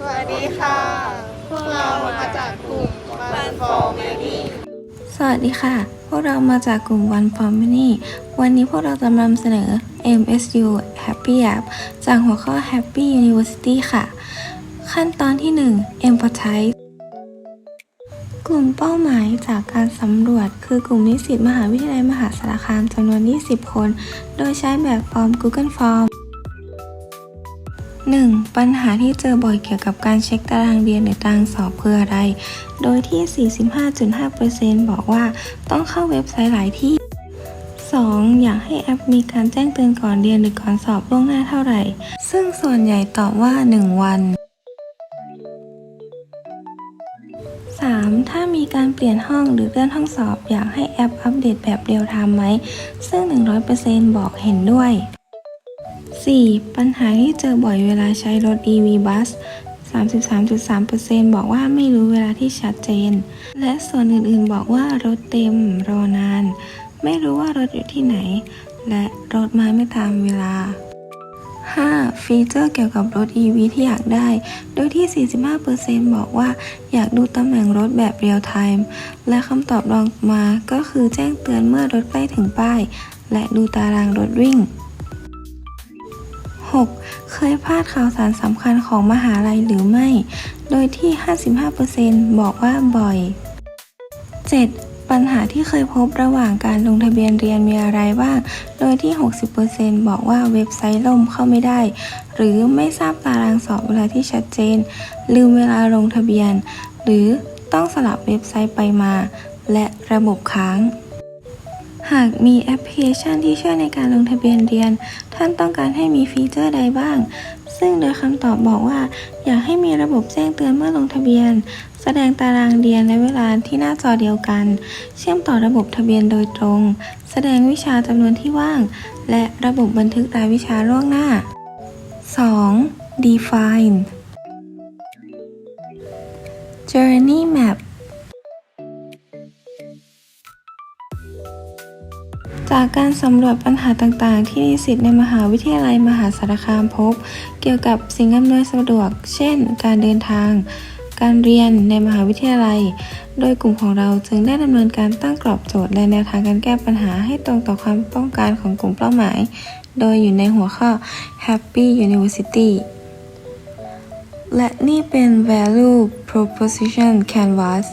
สวัสดีค่ะ พวกเรามาจากกลุ่ม One for Many สวัสดีค่ะ พวกเรามาจากกลุ่ม One for Many วันนี้พวกเราจะนำเสนอ MSU Happy App จากหัวข้อ Happy University ค่ะ ขั้นตอนที่ 1 Empathize กลุ่มเป้าหมายจากการสำรวจ คือกลุ่มนิสิตมหาวิทยาลัยมหาสารคามจำนวน 20 คน โดยใช้แบบฟอร์ม Google Form 1. ปัญหาที่เจอบ่อยเกี่ยวกับการเช็คตารางเรียนหรือตารางสอบคืออะไร โดยที่ 45.5%บอกว่าต้องเข้าเว็บไซต์หลายที่ 2. อยากให้แอปมีการแจ้งเตือนก่อนเรียนหรือก่อนสอบล่วงหน้าเท่าไหร่ ซึ่งส่วนใหญ่ตอบว่า 1 วัน 3. ถ้ามีการเปลี่ยนห้องหรือเลื่อนห้องสอบ อยากให้แอปอัปเดตแบบเรียลไทม์ไหม ซึ่ง 100%บอกเห็นด้วย 4. ปัญหาที่เจอบ่อยเวลาใช้รถ EV Bus 33.3%บอกว่าไม่รู้เวลาที่ชัดเจน และส่วนอื่นๆบอกว่ารถเต็มรอนาน ไม่รู้ว่ารถอยู่ที่ไหน และรถมาไม่ตามเวลา 5. ฟีเจอร์เกี่ยวกับรถ EV ที่อยากได้ โดยที่ 45%บอกว่าอยากดูตำแหน่งรถแบบเรียลไทม์ และคำตอบรองมาก็คือแจ้งเตือนเมื่อรถใกล้ถึงป้าย และดูตารางรถวิ่ง 6. เคยพลาดข่าวสารสำคัญของมหาลัยหรือไม่ โดยที่ 55%บอกว่าบ่อย 7. ปัญหาที่เคยพบระหว่างการลงทะเบียนเรียนมีอะไรบ้าง โดยที่ 60%บอกว่าเว็บไซต์ล่มเข้าไม่ได้ หรือไม่ทราบตารางสอบเวลาที่ชัดเจน ลืมเวลาลงทะเบียน หรือต้องสลับเว็บไซต์ไปมา และระบบค้าง หากมีแอปพลิเคชันที่ช่วยในการลงทะเบียนเรียน ท่านต้องการให้มีฟีเจอร์ใดบ้าง ซึ่งโดยคำตอบบอกว่า อยากให้มีระบบแจ้งเตือนเมื่อลงทะเบียน แสดงตารางเรียนและเวลาที่หน้าจอเดียวกัน เชื่อมต่อระบบทะเบียนโดยตรง แสดงวิชาจำนวนที่ว่าง และระบบบันทึกรายวิชาล่วงหน้า 2. Define Journey Map จากการสำรวจปัญหาต่างๆ ที่นิสิตในมหาวิทยาลัยมหาสารคามพบ เกี่ยวกับสิ่งอำนวยสะดวก เช่น การเดินทาง การเรียนในมหาวิทยาลัย โดยกลุ่มของเราจึงได้ดำเนินการตั้งกรอบโจทย์และแนวทางการแก้ปัญหาให้ตรงต่อความต้องการของกลุ่มเป้าหมาย โดยอยู่ในหัวข้อ Happy University และนี่เป็น Value Proposition Canvas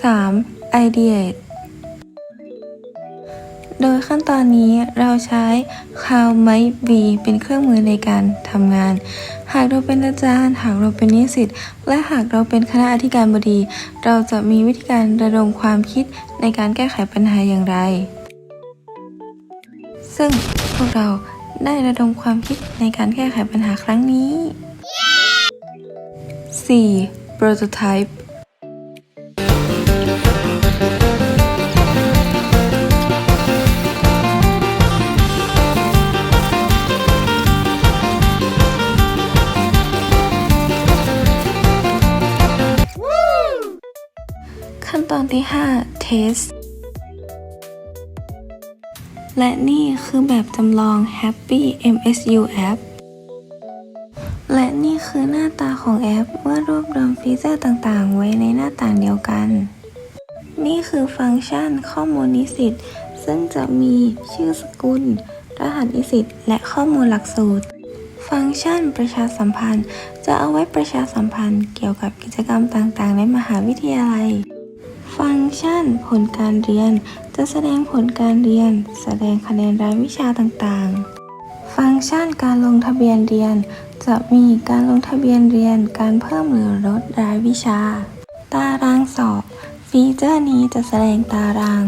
3. Ideate โดยขั้นตอนนี้เราใช้ How might be เป็นเครื่องมือในการทำงาน หากเราเป็นอาจารย์ หากเราเป็นนิสิต และหากเราเป็นคณะอธิการบดี เราจะมีวิธีการระดมความคิดในการแก้ไขปัญหาอย่างไร ซึ่งพวกเราได้ระดมความคิดในการแก้ไขปัญหาครั้งนี้ 4. Prototype ขั้นตอนที่ 5 test และนี่คือแบบจำลอง Happy MSU App และนี่คือหน้าตาของแอปเมื่อรวบรวมฟีเจอร์ต่างๆ ไว้ในหน้าต่างเดียวกัน นี่คือฟังก์ชันข้อมูลนิสิตซึ่งจะมีชื่อสกุล รหัสนิสิตและข้อมูลหลักสูตร ฟังก์ชันประชาสัมพันธ์ จะเอาไว้ประชาสัมพันธ์เกี่ยวกับกิจกรรมต่างๆ ในมหาวิทยาลัย ฟังก์ชันผลการเรียน จะแสดงผลการเรียน แสดงคะแนนรายวิชาต่างๆ ฟังก์ชันการลงทะเบียนเรียน จะมีการลงทะเบียนเรียน การเพิ่มหรือลดรายวิชา ตารางสอบ ฟีเจอร์นี้จะแสดงตาราง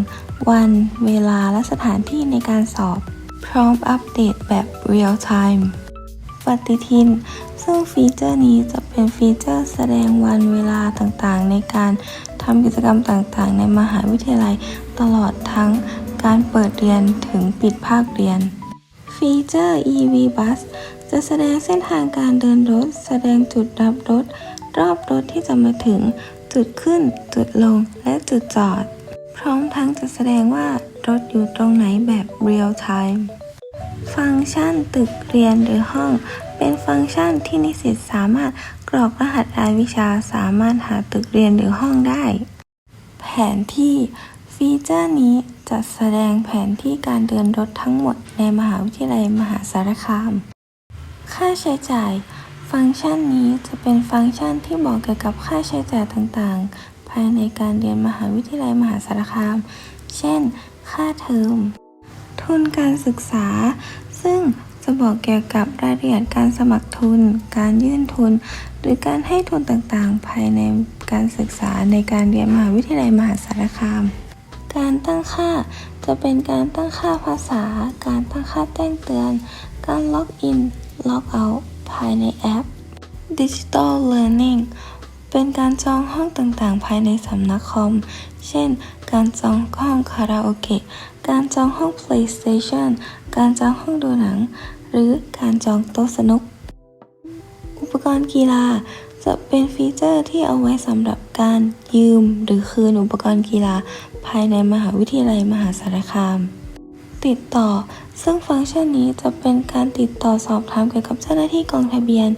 วัน เวลาและสถานที่ในการสอบ พร้อมอัปเดตแบบ real time ปฏิทิน ซึ่งฟีเจอร์นี้จะเป็นฟีเจอร์แสดงวันเวลาต่างๆ ในการ ทำกิจกรรมต่างๆ ในมหาวิทยาลัยตลอดทั้งการเปิดเรียนถึงปิดภาคเรียน ฟีเจอร์ EV Bus จะแสดงเส้นทางการเดินรถ แสดงจุดรับรถ รอบรถที่จะมาถึง จุดขึ้น จุดลง และจุดจอด พร้อมทั้งจะแสดงว่ารถอยู่ตรงไหนแบบ real time ฟังก์ชันตึกเรียนหรือห้อง เป็นฟังก์ชันที่นิสิตสามารถกรอกรหัสรายวิชาสามารถหาตึกเรียนหรือห้องได้ แผนที่ฟีเจอร์นี้จะแสดงแผนที่การเดินรถทั้งหมดในมหาวิทยาลัยมหาสารคาม ค่าใช้จ่าย ฟังก์ชันนี้จะเป็นฟังก์ชันที่บอกเกี่ยวกับค่าใช้จ่ายต่างๆ ภายในการเรียนมหาวิทยาลัยมหาสารคาม เช่น ค่าเทอม ทุนการศึกษา ซึ่ง จะบอกเกี่ยวกับรายละเอียดการสมัครทุน การยื่นทุน หรือการให้ทุนต่างๆ ภายในการศึกษาในการเรียนมหาวิทยาลัยมหาสารคาม การตั้งค่าจะเป็นการตั้งค่าภาษา การตั้งค่าแจ้งเตือน การล็อกอิน ล็อกเอาท์ภายในแอป Digital Learning เป็นการจองห้องต่างๆ ภายในสำนักคอม เช่น การจองห้องคาราโอเกะ การจองห้อง PlayStation การจองห้องดูหนัง หรือการจองโต๊ะสนุก อุปกรณ์กีฬาจะเป็นฟีเจอร์ที่เอาไว้สำหรับการยืมหรือคืนอุปกรณ์กีฬาภายในมหาวิทยาลัยมหาสารคาม ติดต่อ ซึ่งฟังก์ชันนี้จะเป็นการติดต่อสอบถามเกี่ยวกับเจ้าหน้าที่กองทะเบียน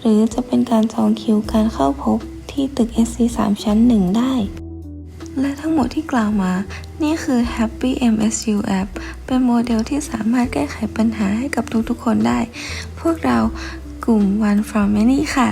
หรือจะเป็นการจองคิวการเข้าพบที่ตึก SC 3 ชั้น 1 ได้ และทั้งหมดที่กล่าวมา นี่คือ Happy MSU App เป็นโมเดลที่สามารถแก้ไขปัญหาให้กับทุกๆคนได้ พวกเรากลุ่ม One from Many ค่ะ